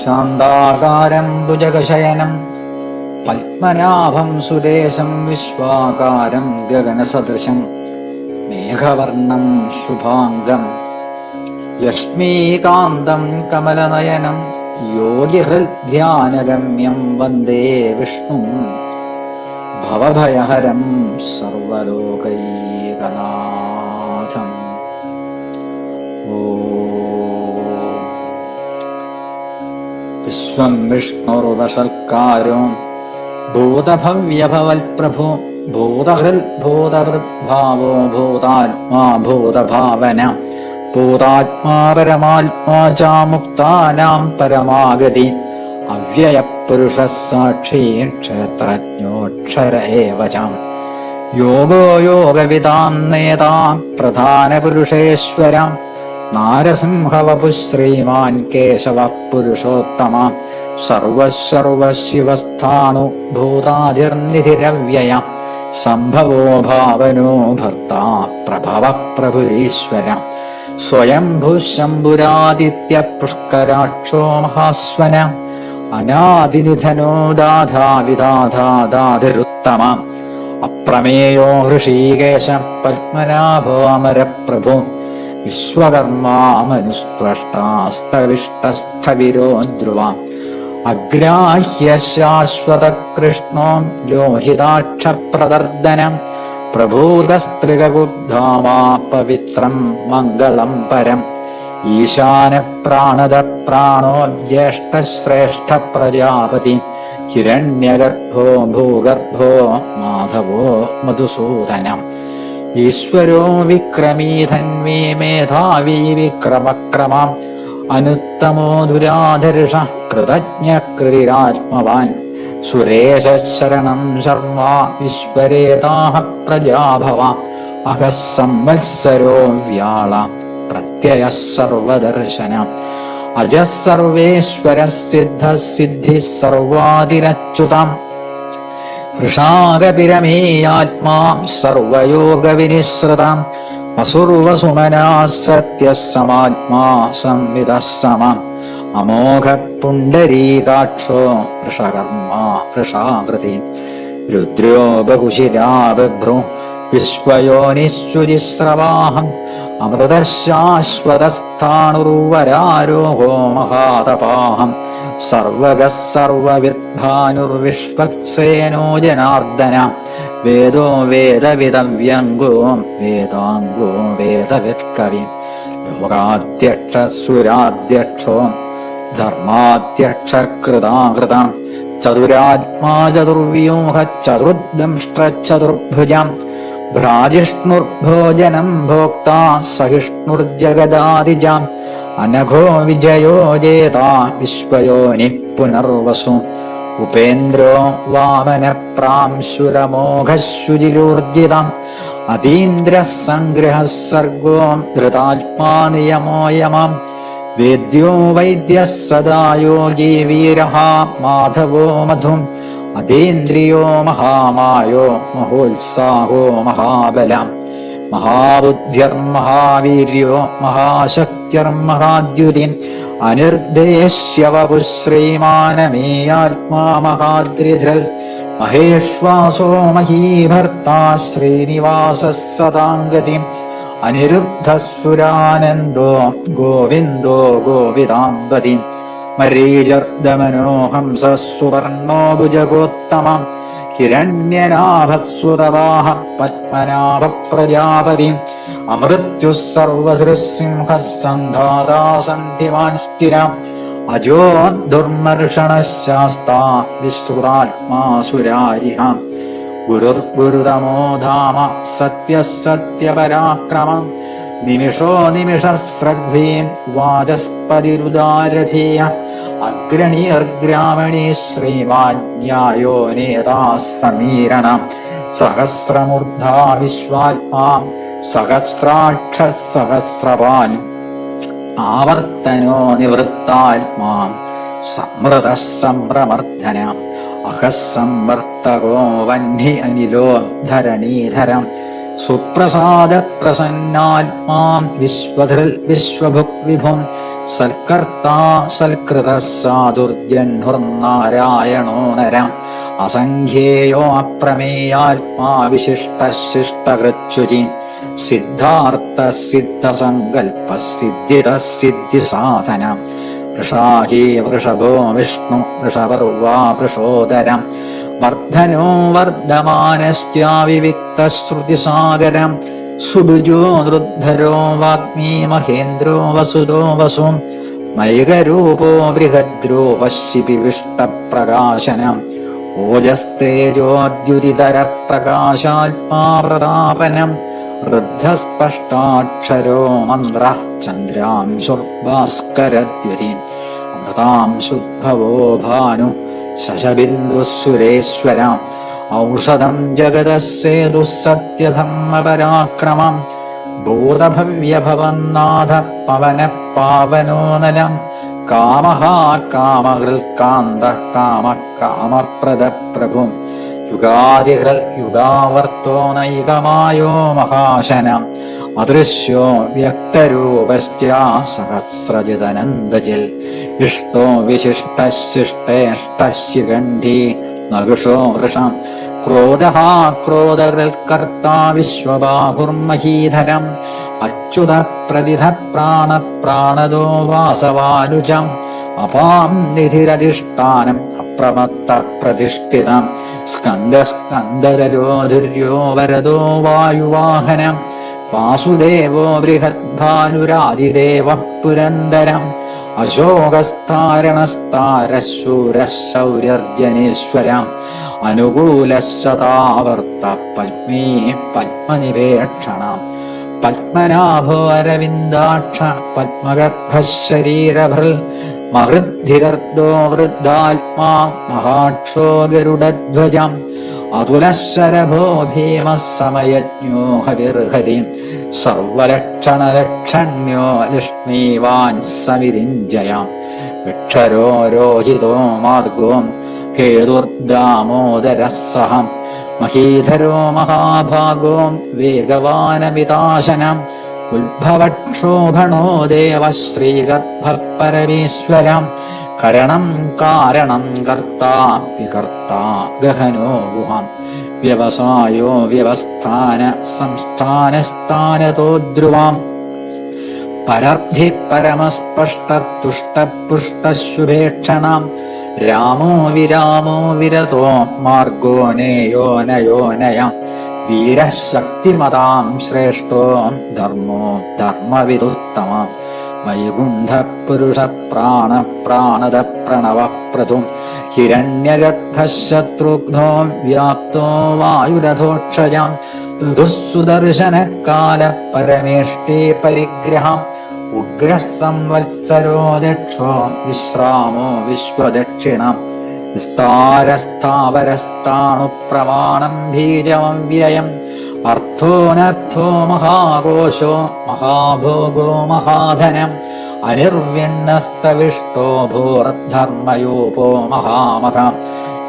ശാന്താകാരം ഭുജഗശയനം പത്മനാഭം സുരേശം വിശ്വാകാരം ഗഗനസദൃശം മേഘവർണം ശുഭാംഗം ലക്ഷ്മീകാന്തം കമലനയനം യോഗിഹൃദ്ധ്യാനഗമ്യം വന്ദേ വിഷ്ണു ഭവഭയഹരം സർവലോകൈകനാഥം. ഓം വിശ്വം വിഷ്ണുർവസൽക്കാരോ ഭൂതഭവ്യഭവൽപ്രഭു ഭൂതഹൃൽ ഭൂതഹൃദ്ഭാവോ ഭൂതാത്മാ ഭൂതഭാവന ഭൂതാത്മാ പരമാത്മാ ചാമുക്താനാം പരമാഗതി. അവ്യയപുരുഷ സാക്ഷി ക്ഷേത്രജ്ഞോക്ഷര ഏവചാം യോഗോ യോഗവിതാം നേതാ പ്രധാനപുരുഷേശ്വര. നാരസിംഹവപു ശ്രീമാൻ കേശവ പുരുഷോത്തമ സർവശർവശിവസ്ഥാണു ഭൂതാതിർനിധിരവ്യയ സംഭവോ ഭാവനോ ഭർത്ത പ്രഭവ പ്രഭുരീശ്വര സ്വയംഭുശംഭുരാദിത്യ പുഷ്കരാക്ഷോ മഹാസ്വന. അനാദിനിധനോ ദാധാവിദാധാദാതിരുത്തമ അപ്രമേയോ ഹൃഷീകേശ പത്മനാഭോ അമരപ്രഭു. വിശ്വകർമാമനുസ്പൃഷ്ടാസ്തവിഷ്ടസ്ഥവിരോ ധ്രുവ അഗ്രാഹ്യ ശാശ്വത കൃഷ്ണോ ലോഹിതാക്ഷപ്രദർദനം പ്രഭൂതസ്ത്രികുദ്ധാമാ പവിത്രം മംഗളം പരം. ഈശാന പ്രാണത പ്രാണോ ജ്യേഷ്ഠശ്രേഷ്ഠ പ്രജാപതി ഹിരണ്യഗർഭോ ഭൂഗർഭോ മാധവോ മധുസൂദനം. ഈശ്വരോ വിക്രമീധന്വീ മേധാവി വിക്രമക്രമാം. അനുത്തമോ ദുരാധർഷ കൃതജ്ഞ കൃതിരാത്മവാൻ സുരേശ ശരണം ശർമ്മ വിശ്വരേതാഹ പ്രജാഭവ. അഹ വ്യാള പ്രത്യയ സർവദർശന. അജ സിദ്ധ സിദ്ധി സർവാതിരച്യുതാം. വൃഷാകപിരമേയാത്മാ സർവയോഗവിനിശ്രുതാം. വസുർവസുമനാ സത്യസമാത്മാ സംവിത സമാം അമോഘ പുണ്ടരീകാക്ഷോ വൃഷകർമാ വൃഷാമൃതി രുദ്രോ ബഹുശിരാ ബഭ്രു വിശ്വയോനിശ്രുതിസ്രവാഹം. അമൃതശാശ്വതസ്ഥാണുർവരാരോഹോ മഹാതപാഹം. സർവഗ സർവവിദ്ഭാനുർവിഷ്വക്സേനോ ജനാർദ്ദന. വേദോ വേദവിദവ്യങ്കോ വേദാംഗോ വേദവിത്കവി. ലോകാധ്യക്ഷ സുരാധ്യക്ഷോ ധർമാധ്യക്ഷ കൃതാകൃതം ചതുരാത്മാ ചതുർവ്യൂഹ ചതുർദംഷ്ട ചതുർഭുജം ഭ്രാജിഷ്ണുർഭോജനം ഭോക്ത സഹിഷ്ണുർജഗദാദിജാം അനഘോ വിജയോ ജേതാ വിശ്വയോനി പുനർവസു ഉപേന്ദ്രോ വാമന പ്രാംശുരമോഘശുചിലൂർജിതം അതീന്ദ്ര സംഗ്രഹ സർഗോ ധൃതാത്മാ നിയമോ വേദ്യോ വൈദ്യ സദാ യോഗീ വീര മാധവോ മധും. അതീന്ദ്രിയോ മഹാമായോ മഹോത്സാഹോ മഹാബലം. മഹാബുദ്ധിർമഹാവീര്യോ മഹാശക്തിർമഹാദ്യുതി അനിർദ്ദേശ്യവപു ശ്രീമാനമേയാത്മാ മഹാദ്രിധൽ മഹേഷ്വാസോ മഹീഭർത്താ ശ്രീനിവാസ സദാംഗതി അനിരുദ്ധസുരാനന്ദോ ഗോവിന്ദോ ഗോവിതാംബതി മരീചർദ്ദമനോഹംസ സുവർണോ ഭുജഗോത്തമം ഹിരണ്യനാഭസ്വതവാഹ പത്മനാഭ പ്രജാപതി അമൃത്യു സർവസൃസിംഹ സന്ധാതാ സന്ധിമാൻ സ്ഥിരം. അജോ ദുർമർഷണശാസ്താ വിശ്രുതാത്മാസുരാരിഹ ഗുരുർഗുരുതമോ ധാമ സത്യസത്യപരാക്രമം. നിമിഷോ നിമിഷസ്രഗ്ഭീം വാചസ്പതിരുദാരഥീയ അഗ്രണീർഗ്രാമണി ശ്രീമാന്യായോ നേതാ സമീരണം സഹസ്രമൂർധാ വിശ്വാത്മാ സഹസ്രാക്ഷ സഹസ്രപാൻ ആവർത്തനോ നിവൃത്താത്മാ സമൃത സംഭ്രമർദ്ധന അഹസംവർത്തകോ വന്നി അനിലോ ധരണീധരം. സുപ്രസാദ പ്രസന്നാത്മാം വിശ്വധൃൽ വിശ്വഭുക് വിഭും. സൽക്കർത്താ സൽകൃത സാധുർജൻഹുർനാരായണോ നരം. അസംഖ്യേയോ അപ്രമേയാത്മാ വിശിഷ്ട സിദ്ധാർത്ഥ സിദ്ധസങ്കൽപ്പ സിദ്ധിത സിദ്ധി സാധന വൃഷാഹി വൃഷഭോ വിഷ്ണു വൃഷപർവാ വൃഷോദരം. വർദ്ധനോ വർദ്ധമാനശ്ചാവിവിക്തശ്രുതിസാഗരം സുഡുജോ ദൃദ്ധരോ വാഗ്മീ മഹേന്ദ്രോ വസുതോ വസു. നൈകരൂപോ ബൃഹദ്രോ പശ്യപിവിഷ്ടപ്രകാശനം ഓജസ്തേജോദ്യുതിതര പ്രകാശാത്മാ പ്രതാപനം വൃദ്ധസ്പഷ്ടാക്ഷരോ മന്ത്ര ചന്ദ്രാംശുർഭാസ്കരദ്യുതി അമൃതാംശുഭവോ ഭാനു ശശബിന്ദുസുരേശ്വര ഔഷധം ജഗതസേതു സത്യധർമ്മപരാക്രമം ഭൂതഭവ്യഭവന്നാഥ പവന പാവനോനലം കാമഹ കാമഹൃൽക്കാന്ത കാമ കാമപ്രദ പ്രഭു യുഗാദിഹൃൽ യുഗാവർത്തോനൈകമായോ മഹാശന അദൃശ്യോ വ്യക്തരൂപശ്ച സഹസ്രജിതനന്ദജിൽ. ഇഷ്ടോ വിശിഷ്ടശിഷ്ടേഷ്ടശിഖണ്ഡി നകുഷോ വൃഷം ക്രോധ ക്രോധകൃൽക്കർത്താ വിശ്വബാഹുർമഹീധരം. അച്യുത പ്രതിധ പ്രാണ പ്രാണദോ വാസവാനുജം. അപാം നിധിരധിഷ്ഠാനം അപ്രമത്ത പ്രതിഷ്ഠിതം. സ്കന്ദ സ്കന്ദരോധുര്യോ വരദോ വായുവാഹനം. വാസുദേവോ ബൃഹദ്ഭാനുരാതിദേവ പുരന്തരം. അശോകസ്ഥാരണസ്ഥാരശൂരശൗര്യർജനേശ്വരം. അനുകൂലശതാവർത്ത പത്മീ പത്മനിവേക്ഷണം. പത്മനാഭോ അരവിന്ദാക്ഷ പത്മഗർഭശരീരഭൃൽ മഹൃദ്ധിരർദോ വൃദ്ധാത്മാ മഹാക്ഷോ ഗരുഡധ്വജം. അതുലശരഭോ ഭീമ സമയജ്ഞോ ഹവിർഹരി. സർവലക്ഷണലക്ഷണ്യോ ലക്ഷ്മീവാൻ സമിരിഞ്ജയാം വിക്ഷരോ രോഹിതോ മാർഗോ ഹേതുർദാമോദരസഹം മഹീധരോ മഹാഭാഗോ വേഗവാനമിതാശനം. ഉദ്ഭവക്ഷോഭണോ ദേവ ശ്രീഗർഭ പരമേശ്വരം കരണം കാരണം കർത്താ വികർത്താ ഗഹനോ ഗുഹാം. വ്യവസായോ വ്യവസ്ഥാന സംസ്ഥാനസ്ഥാനതോ ധ്രുവാം പരർദ്ധി പരമസ്പഷ്ടതുഷ്ടപുഷ്ടശുഭേക്ഷണം രാമോ വിരാമോ വിരതോ മാർഗോ നേയോ നയോ നയം. വീരശക്തിമതാം ശ്രേഷ്ഠോ ധർമ്മോ ധർമ്മവിദുത്തമം വൈകുണ്ഠ പുരുഷ പ്രാണ പ്രാണത പ്രണവ പ്രതും ഹിരണ്യഗർഭശത്രുഘ്നോ വ്യാപ്തോ വായുരഥോക്ഷജം ഋതുസുദർശനകാല പരമേഷ്ടേ പരിഗ്രഹം. ഉഗ്രസംവത്സരോ ദക്ഷോ വിശ്രാമോ വിശ്വദക്ഷിണം. വിസ്താരസ്ഥാവരസ്ഥാണു പ്രമാണം ബീജമം വ്യയം അർത്ഥോനർത്ഥോ മഹാകോശോ മഹാഭോഗോ മഹാധനം. അനിർവിണ്ണസ്തവിഷ്ടോ ഭൂർധർമ്മയോപോ മഹാമത.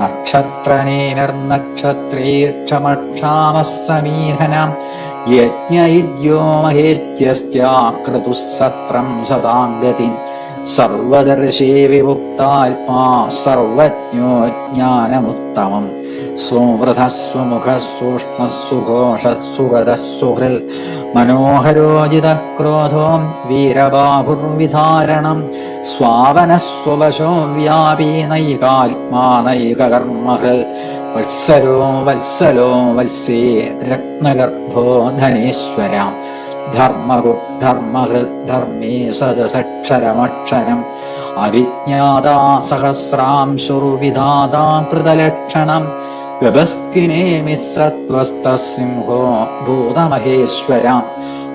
നക്ഷത്രനീമിർനക്ഷത്രീക്ഷമക്ഷാമസമീഹനം യജ്ഞയിദ്യോ മഹേത്യസ്ത്യാക്രതുസത്രം സദാംഗതി. സർവദർശേ വിമുക്താത്മാ സർവജ്ഞോ ജ്ഞാനമുത്തമം സുവൃത സുമുഖ സൂക്ഷ്മ സുഘോഷ സുഗത സുഹൃൽ മനോഹരോജിത വീരബാഹുർവിധാരണം. സ്വാവനസ്വവശോ വ്യാപീ നൈകാത്മാ നൈകകർമ്മഹൃൽ. വത്സരോ വത്സലോ വത്സേ രത്നഗർഭോ ധനേശ്വര. ധർമ്മകു ധർമ്മഹൃ ധർമ്മേ സദസക്ഷരമക്ഷരം. അവിജ്ഞാതാ സഹസ്രാംശുർവിധാതാ കൃതലക്ഷണം. വ്യവസ്ഥിനേമി സത്വസ്തസിംഹോ ഭൂതമഹേശ്വര.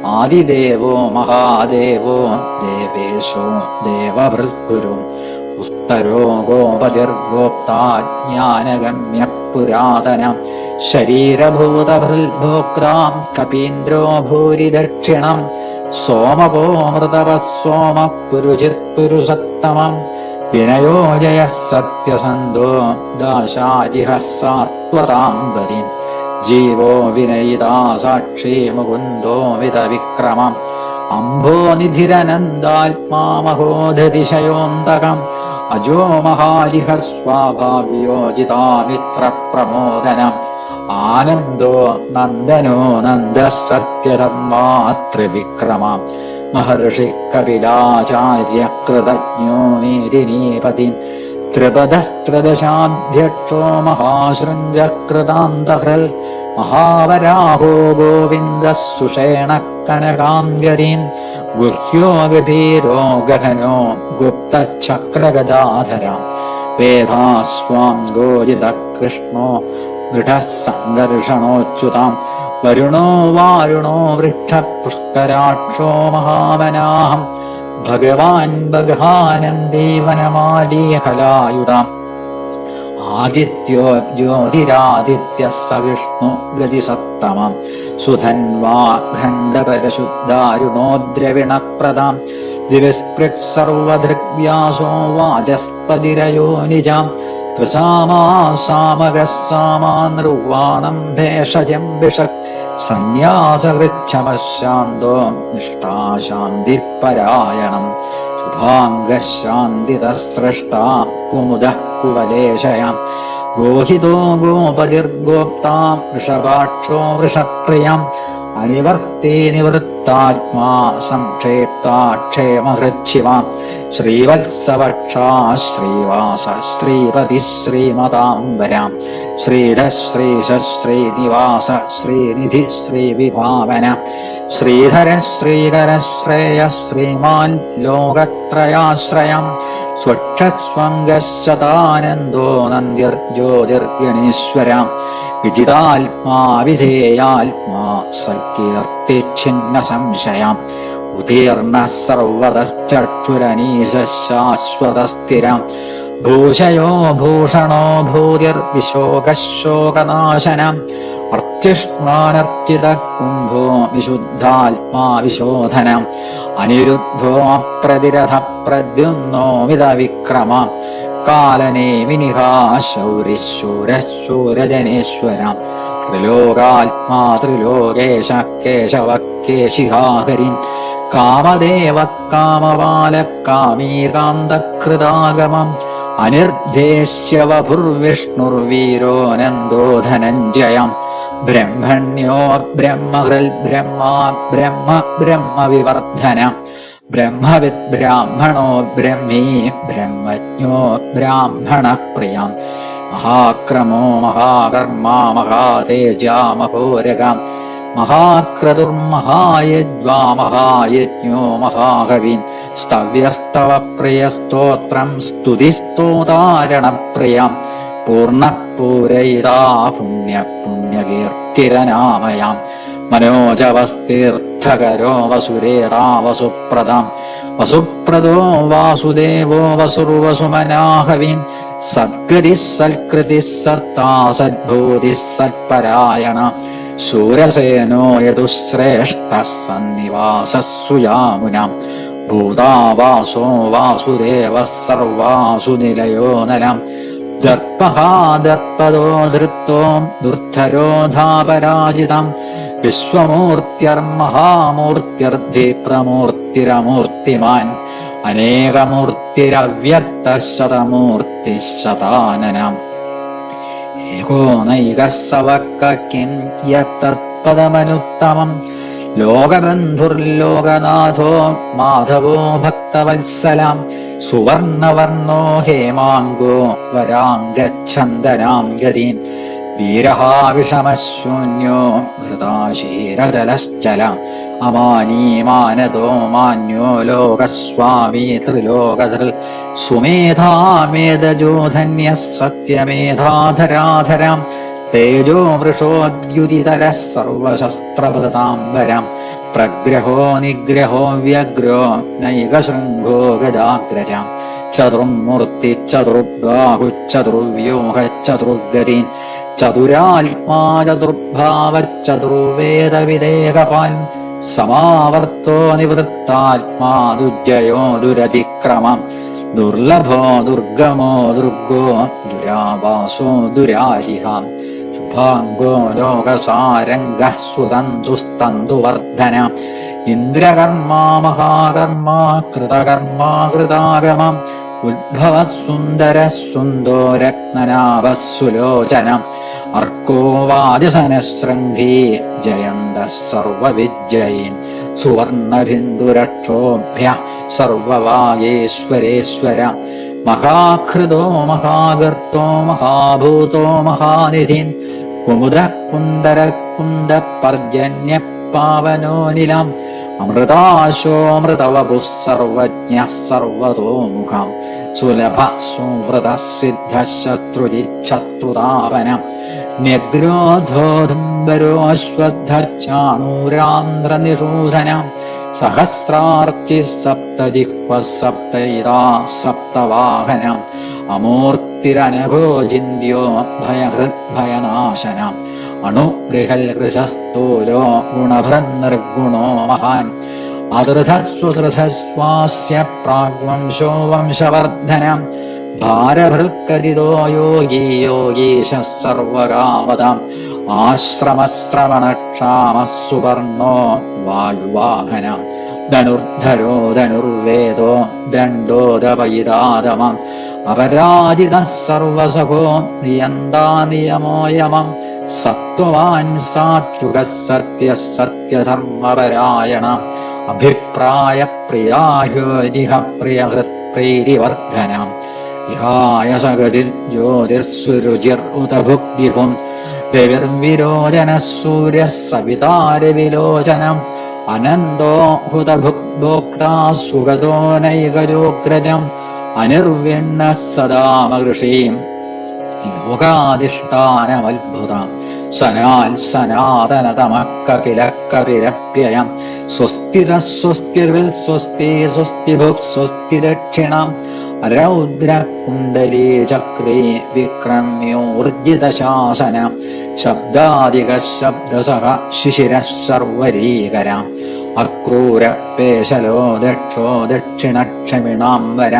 ആദിദേവോ മഹാദേവോ ദേവേശോ ദേവഭൃത്ഗുരു. ഉത്തരോ ഗോപതിർഗോപ്താജ്ഞാനഗമ്യ പുരാതന. ശരീരഭൂതഭൃൽഭോക്താം കപീന്ദ്രോ ഭൂരി ദക്ഷിണം സോമപോ മൃതവ സോമ പുരുചിത് പുരുഷത്തമം വിനയോ ജയ സത്യസന്ധോ ദാശാജിഹ ജീവോ വിനയിതാ സാക്ഷി മുകുന്ദോ വിത വിക്രമം അംബോനിധിരനന്ദാത്മാമഹോദതിശയോന്തകം അജോ മഹാരിഹ സ്വാഭാവിയോജിതാമിത്ര പ്രമോദനം ആനന്ദോ നന്ദനോ നന്ദ സത്യധർമാത്രിവിക്രമ മഹർഷി കപിലാചാര്യ കൃതജ്ഞോ മേരിനീപതി ത്രിപദസ്ത്രദശാധ്യക്ഷോ മഹാശൃംഗകൃതാന്തഹൃൽ. മഹാവരാഹോ ഗോവിന്ദ സുഷേണ കനകാംഗരീം ഗുഹ്യോ ഗഭീരോ ഗഹനോ ഗുപ്തചക്രഗദാധരാം വേദാസ്വാം ഗോജിത കൃഷ്ണോ ദൃഢസംഘർഷണോച്യുതാം വരുണോ വാരുണോ വൃക്ഷപുഷ്കരാക്ഷോ മഹാമനാഹം ഭഗവാൻ ബഗാനന്ദീവനമാലീഹലായുധാം ആദിത്യോ ജ്യോതിരാദിത്യ സവിഷ്ണു ഗതിസത്തമം സുധൻവാ ഖണ്ഡപരശുദ്ധാരുണോ ദ്രവിണപ്രദാം ദിവസ്പൃക് സർവധൃഗ്വ്യാസോ വാചസ്പതിരയോ നിജാം സാമകസാമാ നിർവാണം ഭേഷജം വിഷക്. സന്യാസകൃച്ഛമശാന്തോ നിഷ്ഠാശാന്തിപരായണം. കുവലേശയാം. ഗോഹിതോ ഗോപതിർഗോപ്താം വൃഷഭാക്ഷോ വൃഷപ്രിയം അനിവർത്തി നിവൃത്താത്മാ സംക്ഷേപ്താക്ഷേമഹൃച്ഛിവാം. ശ്രീവത്സവക്ഷാ ശ്രീവാസ ശ്രീപതി ശ്രീമതാംബരാം ശ്രീധശ്രീശ ശ്രീനിവാസ ശ്രീനിധി ശ്രീവിഭാവന ശ്രീധര ശ്രീകര ശ്രേയ ശ്രീമാൻ ലോകത്രയാശ്രയം. സ്വക്ഷസ്വംഗശതാനന്ദോ നന്ദ്യർ ജ്യോതിർഗണീശ്വരാം വിജിതാത്മാ വിധേയാത്മാ സൽകീർത്തിച്ഛിന്ന സംശയാം ഉദീർണ സർവതശ്ചക്ഷുരനീശ ശാശ്വതസ്ഥിരം ഭൂഷയോ ഭൂഷണോ ഭൂതിർവിശോകശോകനാശനം. അർച്ചിഷ്മാനർച്ചിത കുംഭോ വിശുദ്ധാത്മാ വിശോധനം അനിരുദ്ധോ അപ്രതിരഥ പ്രദ്യുന്നോ വിത വിക്രമ കാലനേമിനിഹാ ശൗരിശൂരശൂരജനേശ്വരം. ത്രിലോകാത്മാ ത്രിലോകേശ കേശവ കേശിഹാഹരി കാമദേവ കാമപാല കാമീകാന്തകൃതാഗമം ധനഞ്ജയം ബ്രഹ്മണ്യോ ബ്രഹ്മഹൃൽ ബ്രഹ്മാ ബ്രഹ്മ ബ്രഹ്മവിവർദ്ധന ബ്രഹ്മവിത് ബ്രാഹ്മണോ ബ്രഹ്മീ ബ്രഹ്മജ്ഞോ ബ്രാഹ്മണ പ്രിയം മഹാക്രമോ മഹാകർമാ മഹാതേജാ മഹോരകം മഹാക്രതുർമഹായജ്വാ മഹായജ്ഞോ മഹാകവീൻ. സ്തവ്യസ്തവ പ്രിയസ്തോത്രം സ്തുതിസ്തോതാരണപ്രിയം. പൂർണപൂരയിതാ പുണ്യ പുണ്യകീർത്തിരനാമയാം മനോജവസ്തീർത്ഥകരോ വസുരേറാ വസുപ്രദാം വസുപ്രദോ വാസുദേവോ വസുർവസുമനാഹവിൻ. സദ്ഗതി സൽകൃതി സത്താ സദ്ഭൂതി സത്പരായണ ശൂരസേനോ യതുശ്രേഷ്ഠ സന്നിവാസസുയാമുനാം ഭൂതാവാസോ വാസുദേവ സർവാസു നിലയോ നലം ദർപ്പഹാദർപ്പദോ ധൃത്തോ ദുർധരോധാപരാജിതം വിശ്വമൂർത്യർമഹാമൂർത്യർദ്ധി പ്രമൂർത്തിരമൂർത്തിമാൻ അനേകമൂർത്തിരവ്യക്ത ശതമൂർത്തി ശതാനനം ഏകോ നൈകസവക്കിൻ യത്തത്പദമനുത്തമം ലോകബന്ധുർലോകനാഥോ മാധവോ ഭക്തവത്സലാം. സുവർണവർണോ ഹേമാങ്കോ വരാംഗച്ഛന്ദനാം ഗതിം. വീരഹാവിഷമശൂന്യോ ഘൃതാശീരജലശ്ചല അമാനീമാനതോ മാന്യോ ലോകസ്വാമി ത്രിലോകധൃൽ സുമേധാമേധജോധന്യ സത്യമേധാധരാധരാം തേജോ വൃഷോദ്യുതിതര സർവശസ്ത്രഭൃതാംബരം പ്രഗ്രഹോ നിഗ്രഹോ വ്യഗ്രോ നൈകശൃംഗോ ഗദാഗ്രജാം. ചതുർമൂർത്തി ചതുർബാഹു ചതുർവ്യൂഹ ചതുർഗതി. ചതുരാത്മാ ചതുർഭാവ ചതുർവേദവിദേകപാൽ സമാവർത്തോ നിവൃത്താത്മാ ദുർജയോ ദുരതിക്രമം. ദുർലഭോ ദുർഗമോ ദുർഗോ ദുരാവാസോ ദുരാരിഹാം. ശുഭാംഗോ ലോകസാരംഗ സുതന്തുസ്തന്തുവർദ്ധന. ഇന്ദ്രകർമാ മഹാകർമാ കൃതകർമാ കൃതാഗമം. ഉദ്ഭവ സുന്ദര സുലോചനം ജയന്ത സർവവിജയീ സുവർണബിന്ദുരക്ഷോഭ്യ സർവവാഗേശ്വരേശ്വര മഹാകൃതോ മഹാകർത്തോ മഹാഭൂതോ മഹാനിധി കുമുദ കുന്ദര കുന്ദ പർജന്യ പാവനോനിലം അമൃതാശോമൃതവപു സർവജ്ഞ സർവതോമുഖം സുലഭ സുവൃത സിദ്ധ ശത്രുജി ന്യഗ്രോധോധംബരോ അശ്വത്ഥ ചാണൂരാന്ധ്രനിഷൂധന സഹസ്രാർച്ചി സപ്തജിഹ്വ സപ്തൈരാ സപ്തവാഹന അമൂർത്തിരനഘോ ചിന്യോ ഭയഹൃത് ഭയനാശന അണുബൃഹൽ ഹൃശസ്തൂലോ ഗുണഭൃൻ നിർഗുണോ മഹാൻ അതൃധസ്വതൃധസ്വാസ്യ പ്രാഗ്വംശോ വംശവർദ്ധന ഭാരഭൃൽക്കതിതോ യോഗീ യോഗീശ സർവകാമതാം ആശ്രമശ്രവണക്ഷാമ സുവർണോ വായുവാഹന ധനുർധരോ ധനുർവേദോ ദണ്ഡോദപയിതാതമം അപരാജിത സർവസഹോ നിയന്താ നിയമോ യമം സത്വവാൻ സാത്വിക സത്യ സത്യധർമ്മപരായണ അഭിപ്രായ പ്രിയാഹ്യോരിഹ പ്രിയഹൃത്പ്രീതിവർദ്ധന വിഹായ സഗതി ജ്യോതിർസുരുചിർ ഉത ഭുക്തിപും രവിർവിരോചന സൂര്യ സവിതാരവിലോചനം അനന്തോ ഹുതഭുക്ഭോക്താ സുഗതോ നൈകലോഗ്രജം അനിർവിണ്ണ സദാമകൃഷീം ലോകാധിഷ്ഠാനമത്ഭുതം. സനാൽ സനാതനതമക്കപിലക്കപിലപ്യയം. സ്വസ്തിത സ്വസ്തി സ്വസ്തിഭുക് സ്വസ്തി ദക്ഷിണം. രൗദ്ര കുണ്ടലീ ചക്രേ വിക്രമ്യോർജിത ശാസന ശബ്ദാധിക ശബ്ദസഹ ശിശിര സർവരീകര. അക്രൂര പേശലോ ദക്ഷോ ദക്ഷിണക്ഷമിണാംബര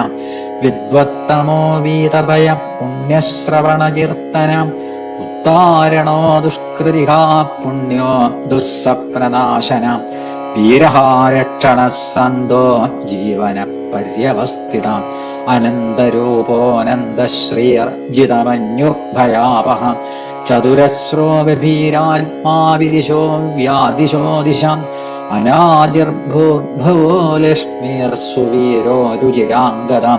വിദ്വത്തമോ വീതഭയ പുണ്യശ്രവണകീർത്തന. ഉത്താരണോ ദുഷ്കൃതിഹാ പുണ്യോ ദുസ്സപ്രനാശന വീരഹാരക്ഷണ സന്തോ ജീവന പര്യവസ്ഥിത അനന്തരൂപോനന്ദ ശ്രീയർജിതമന്യുർഭയാപഹ ചതുരശ്രോ ഗഭീരാത്മാവിദിശോ വ്യാദിശോ ദിശം. അനാദിർഭൂർഭവോ ലക്ഷ്മീർസുവീരോ രുചിരാംഗതം.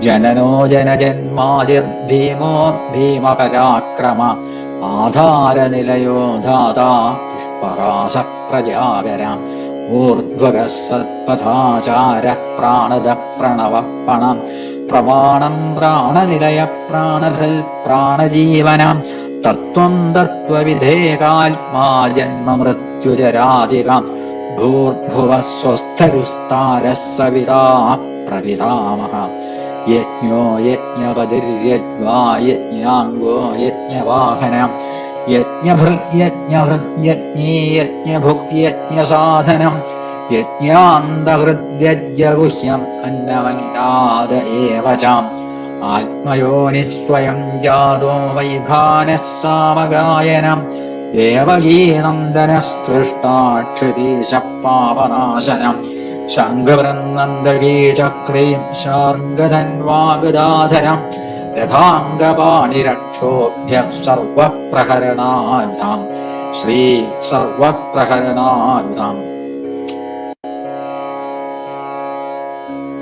ജനനോ ജനജന്മാതിർഭീമോ ഭീമപരാക്രമ. ആധാരനിലയോ ധാതാ പുഷ്പരാസ പ്രജാകരം ഊർധ്വക സത്പഥാചാര പ്രാണദ പ്രണവ പണം പ്രമാണം പ്രാണനിലയ പ്രാണധൽ പ്രാണജീവനം തത്വം തത്വവിധേകാത്മാ ജന്മ മൃത്യുജരാധികം ഭൂർഭുവ സ്വസ്ഥരുസ്താര സവിതാ പ്രവിതാമഹ. യജ്ഞോ യജ്ഞപതിര്യജ്വാ യജ്ഞാംഗോ യജ്ഞവാഹനം. യജ്ഞഭൃയജ്ഞഹൃയജ്ഞീ യജ്ഞഭുക്തിയജ്ഞസാധനം യജ്ഞാന്തഹൃദ്യജ്ഞഗുഹ്യം അന്നമന്നാദ ഏവചാം ആത്മയോനിസ്വയം ജാതോ വൈഖാനഃ സാമഗായനം ദേവകീനന്ദനസൃഷ്ടാക്ഷതീശ ശംഖവൃന്ദകീചക്രീം ശംഖവൃന്ദീ ചക്രീം രഥാംഗപാണിരക്ഷോഭ്യ സർവപ്രഹരണായുധാം ശ്രീ സർവപ്രഹരണായുധാം